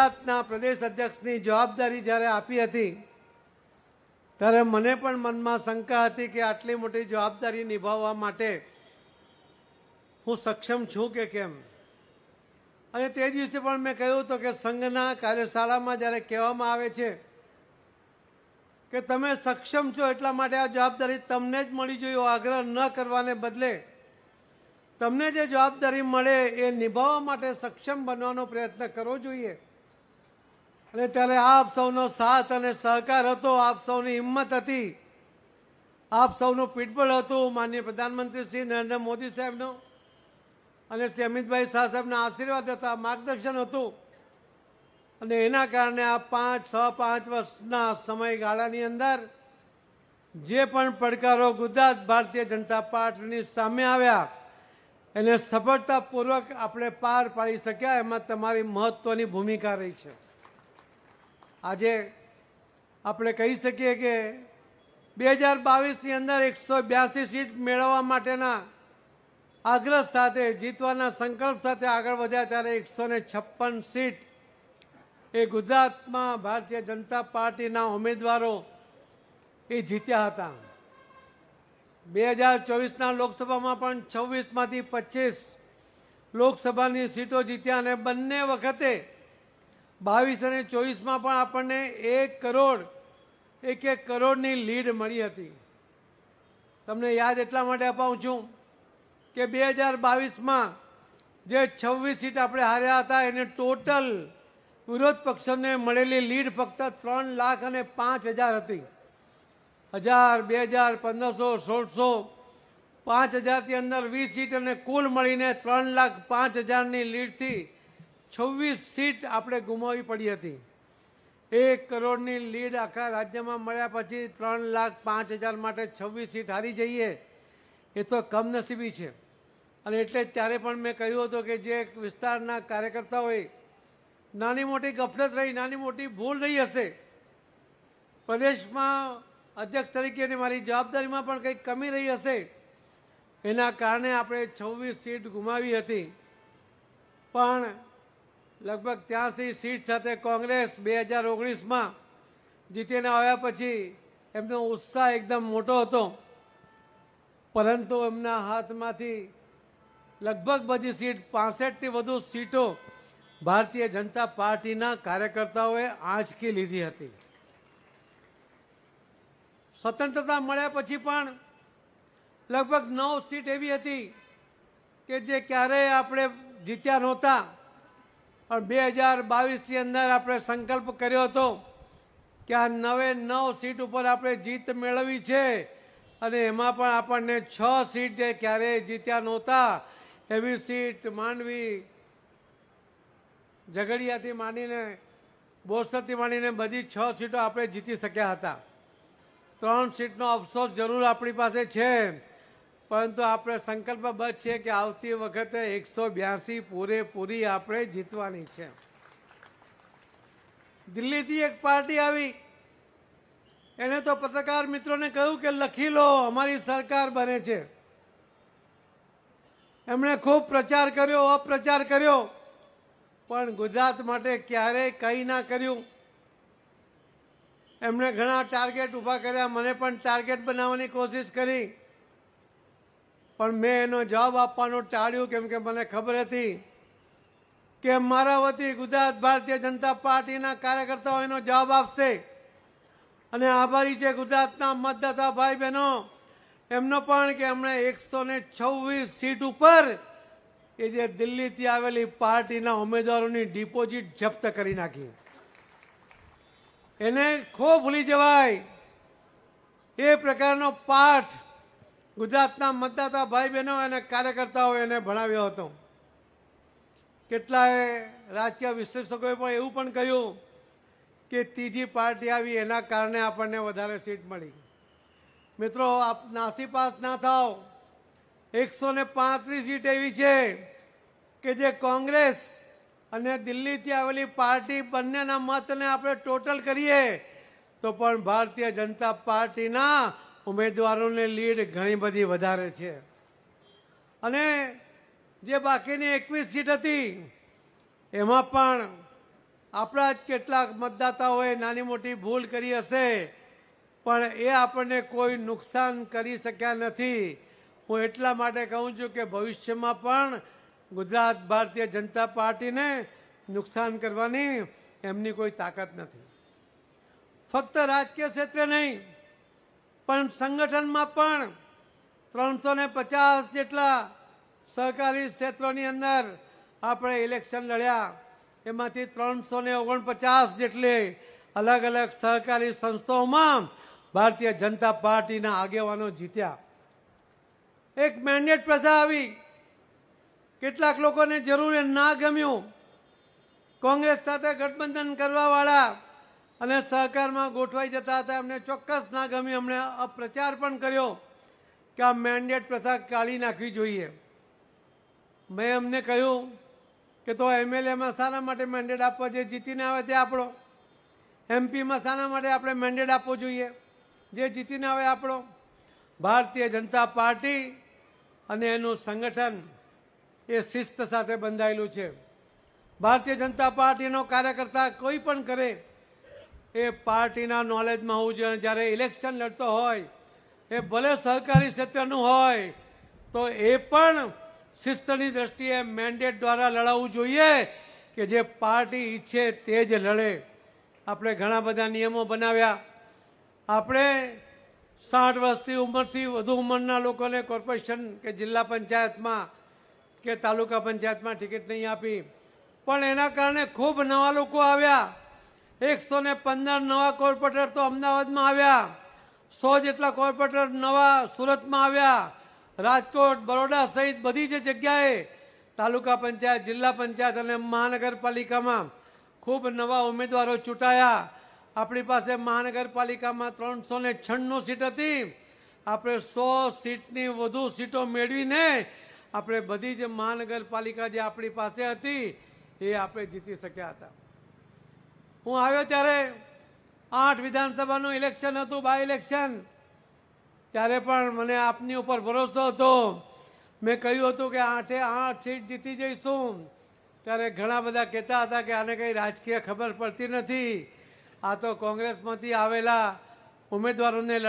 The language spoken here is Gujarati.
ગુજરાતના પ્રદેશ અધ્યક્ષની જવાબદારી જ્યારે આપી હતી, ત્યારે મને પણ મનમાં શંકા હતી કે આટલી મોટી જવાબદારી નિભાવવા માટે હું સક્ષમ છું કે કેમ? અને તે દિવસે પણ મેં કહ્યું હતું કે સંઘના કાર્યશાળામાં જ્યારે કહેવામાં આવે છે કે તમે સક્ષમ છો એટલા માટે આ જવાબદારી તમને જ મળી જોઈએ આગ્રહ ન કરવાને બદલે તમને જે જવાબદારી મળે એ નિભાવવા માટે સક્ષમ બનવાનો પ્રયત્ન કરવો જોઈએ. અને ત્યારે આપ સૌનો સાથ અને સહકાર હતો, આપ સૌની હિંમત હતી. આપ સૌનું પીઠબળ હતું, માનનીય પ્રધાનમંત્રી શ્રી નરેન્દ્ર મોદી સાહેબનો. અને શ્રી અમિતભાઈ શાહ સાહેબના આશીર્વાદ હતા, માર્ગદર્શન હતું. અને એના કારણે આ પાંચ, છ, પાંચ વર્ષના સમયગાળાની અંદર જે પણ પડકારો ગુજરાત ભારતીય જનતા પાર્ટીની સામે આવ્યા, એને સફળતાપૂર્વક આપણે પાર પાડી શક્યા, એમાં તમારી મહત્વની ભૂમિકા રહી છે. આજે આપણે કહી શકીએ કે બે હજાર બાવીસની અંદર એકસો બ્યાસી સીટ મેળવવા માટેના આગ્રહ સાથે, જીતવાના સંકલ્પ સાથે આગળ વધ્યા ત્યારે એકસો ને છપ્પન સીટ એ ગુજરાતમાં ભારતીય જનતા પાર્ટીના ઉમેદવારો એ જીત્યા હતા. બે હજાર ચોવીસના લોકસભામાં પણ છવ્વીસમાંથી પચીસ લોકસભાની સીટો જીત્યા અને બંને વખતે બાવીસ અને ચોવીસમાં પણ આપણને એક કરોડ, એક એક કરોડની લીડ મળી હતી. તમને યાદ એટલા માટે અપાવું છું કે બે હજાર બાવીસમાં જે છવ્વીસ સીટ આપણે હાર્યા હતા, એને ટોટલ વિરોધ પક્ષોને મળેલી લીડ ફક્ત ત્રણ લાખ અને પાંચ હજાર હતી. હજાર, બે હજાર, પંદરસો, સોળસો, પાંચ હજારથી અંદર વીસ સીટ અને કુલ મળીને ત્રણ લાખ પાંચ હજારની લીડથી છવ્વીસ સીટ આપણે ગુમાવી પડી હતી. એક કરોડની લીડ આખા રાજ્યમાં મળ્યા પછી ત્રણ લાખ પાંચ હજાર માટે છવ્વીસ સીટ હારી જઈએ, એ તો કમનસીબી છે. અને એટલે ત્યારે પણ મેં કહ્યું હતું કે જે વિસ્તારના કાર્યકર્તા હોય નાની મોટી ગફલત રહી, નાની મોટી ભૂલ રહી હશે, પ્રદેશમાં અધ્યક્ષ તરીકેની મારી જવાબદારીમાં પણ કંઈક કમી રહી હશે, એના કારણે આપણે છવ્વીસ સીટ ગુમાવી હતી. પણ લગભગ ત્યાંસી સીટ સાથે કોંગ્રેસ બે હજાર ઓગણીસમાં જીતીને આવ્યા પછી એમનો ઉત્સાહ એકદમ મોટો હતો. પરંતુ એમના હાથમાંથી લગભગ બધી સીટ, પાસઠથી વધુ સીટો ભારતીય જનતા પાર્ટીના કાર્યકર્તાઓએ આંચકી લીધી હતી. સ્વતંત્રતા મળ્યા પછી પણ લગભગ નવ સીટ એવી હતી કે જે ક્યારેય આપણે જીત્યા નહોતા. પણ બે હજાર બાવીસની અંદર આપણે સંકલ્પ કર્યો હતો કે આ નવે નવ સીટ ઉપર આપણે જીત મેળવી છે અને એમાં પણ આપણને છ સીટ જે ક્યારેય જીત્યા નહોતા, એવી સીટ માંડવી ઝઘડિયાથી માંડીને બોરસદથી માંડીને બધી છ સીટો આપણે જીતી શક્યા હતા. ત્રણ સીટનો અફસોસ જરૂર આપણી પાસે છે. પરંતુ આપણે સંકલ્પબદ્ધ છે કે આવતી વખતે એકસો બ્યાસી પૂરેપૂરી આપણે જીતવાની છે. દિલ્હીથી એક પાર્ટી આવી. એને તો પત્રકાર મિત્રોને કહ્યું કે લખી લો, અમારી સરકાર બને છે. એમણે ખૂબ પ્રચાર કર્યો, અપ્રચાર કર્યો. પણ ગુજરાત માટે ક્યારેય કંઈ ના કર્યું. એમણે ઘણા ટાર્ગેટ ઊભા કર્યા. મને પણ ટાર્ગેટ બનાવવાની કોશિશ કરી. પણ મેં એનો જવાબ આપવાનું ટાળ્યું કેમ કે મને ખબર હતી કે મારા વતી ગુજરાત ભારતીય જનતા પાર્ટીના કાર્યકર્તાઓ એનો જવાબ આપશે. અને આભારી છે ગુજરાતના મતદાતા ભાઈ બહેનો એમનો પણ કે એમણે એકસો ને છવ્વીસ સીટ ઉપર એ જે દિલ્હીથી આવેલી પાર્ટીના ઉમેદવારોની ડિપોઝિટ જપ્ત કરી નાખી. એને ખો ભૂલી જવાય. એ પ્રકારનો પાઠ ગુજરાતના મતદાતા ભાઈ બહેનો અને કાર્યકર્તાઓ એને ભણાવ્યો હતો. કેટલાય રાજકીય વિશ્લેષકોએ પણ એવું પણ કહ્યું કે ત્રીજી પાર્ટી આવી એના કારણે આપણને વધારે સીટ મળી. મિત્રો, આપ નાસી પાસ ના થાવ એકસો ને પાંત્રીસ સીટ એવી છે કે જે કોંગ્રેસ અને દિલ્હીથી આવેલી પાર્ટી બંનેના મતને આપણે ટોટલ કરીએ તો પણ ભારતીય જનતા પાર્ટીના ઉમેદવારોની લીડ ઘણી બધી વધારે છે. અને જે બાકીની એકવીસ સીટ હતી, એમાં પણ આપણા જ કેટલાક મતદાતાઓએ નાની મોટી ભૂલ કરી હશે, પણ એ આપણને કોઈ નુકસાન કરી શક્યા નથી. હું એટલા માટે કહું છું કે ભવિષ્યમાં પણ ગુજરાત ભારતીય જનતા પાર્ટીને નુકસાન કરવાની એમની કોઈ તાકાત નથી. ફક્ત રાજકીય ક્ષેત્રે નહીં પણ સંગઠનમાં પણ ત્રણસો ને પચાસ જેટલા સહકારી ક્ષેત્રોની અંદર આપણે ઇલેક્શન લડ્યા. એમાંથી ત્રણસો ને ઓગણપચાસ જેટલી અલગ અલગ સહકારી સંસ્થાઓમાં ભારતીય જનતા પાર્ટીના આગેવાનો જીત્યા. એક મેન્ડેટ પ્રથા આવી. કેટલાક લોકોને જરૂર ના ગમ્યું. કોંગ્રેસ સાથે ગઠબંધન કરવા વાળા અને સહકારમાં ગોઠવાઈ જતા હતા. એમને ચોક્કસ ના ગમી એમણે અપ્રચાર પણ કર્યો કે આ મેન્ડેટ પ્રથા કાઢી નાખવી જોઈએ. મેં એમને કહ્યું કે તો એમએલએમાં શાના માટે મેન્ડેટ આપવો જે જીતીને આવે તે આપણો. એમપીમાં શાના માટે આપણે મેન્ડેટ આપવો જોઈએ. જે જીતીને આવે આપણો. ભારતીય જનતા પાર્ટી અને એનું સંગઠન એ શિસ્ત સાથે બંધાયેલું છે. ભારતીય જનતા પાર્ટીનો કાર્યકર્તા કોઈ પણ કરે એ પાર્ટીના નોલેજમાં હોવું જોઈએ. જ્યારે ઇલેક્શન લડતો હોય, એ ભલે સહકારી ક્ષેત્રનું હોય, તો એ પણ શિસ્તની દ્રષ્ટિએ મેન્ડેટ દ્વારા લડાવવું જોઈએ કે જે પાર્ટી ઈચ્છે તે જ લડે. આપણે ઘણા બધા નિયમો બનાવ્યા. આપણે સાઠ વર્ષથી ઉંમરથી વધુ ઉંમરના લોકોને કોર્પોરેશન કે જિલ્લા પંચાયતમાં કે તાલુકા પંચાયતમાં ટિકિટ નહીં આપી. પણ એના કારણે ખૂબ નવા લોકો આવ્યા. એકસો ને પંદર નવા કોર્પોરેટર તો અમદાવાદમાં આવ્યા. સો જેટલા કોર્પોરેટર નવા સુરતમાં આવ્યા. રાજકોટ, બરોડા સહિત બધી જ જગ્યાએ તાલુકા પંચાયત, જિલ્લા પંચાયત અને મહાનગરપાલિકામાં ખૂબ નવા ઉમેદવારો ચૂંટાયા. આપણી પાસે મહાનગરપાલિકામાં ત્રણસો ને છન્નું સીટ હતી. આપણે સો સીટની વધુ સીટો મેળવીને આપણે બધી જ મહાનગરપાલિકા જે આપણી પાસે હતી, એ આપણે જીતી શક્યા હતા. હું આવ્યો ત્યારે આઠ વિધાનસભાનું ઇલેક્શન હતું બાય ઇલેક્શન ત્યારે પણ મને આપની ઉપર ભરોસો હતો. મેં કહ્યું હતું કે આઠે આઠ સીટ જીતી જઈશું. ત્યારે ઘણા બધા કહેતા હતા કે આને કંઈ રાજકીય ખબર પડતી નથી. આ તો કોંગ્રેસમાંથી આવેલા ઉમેદવારોને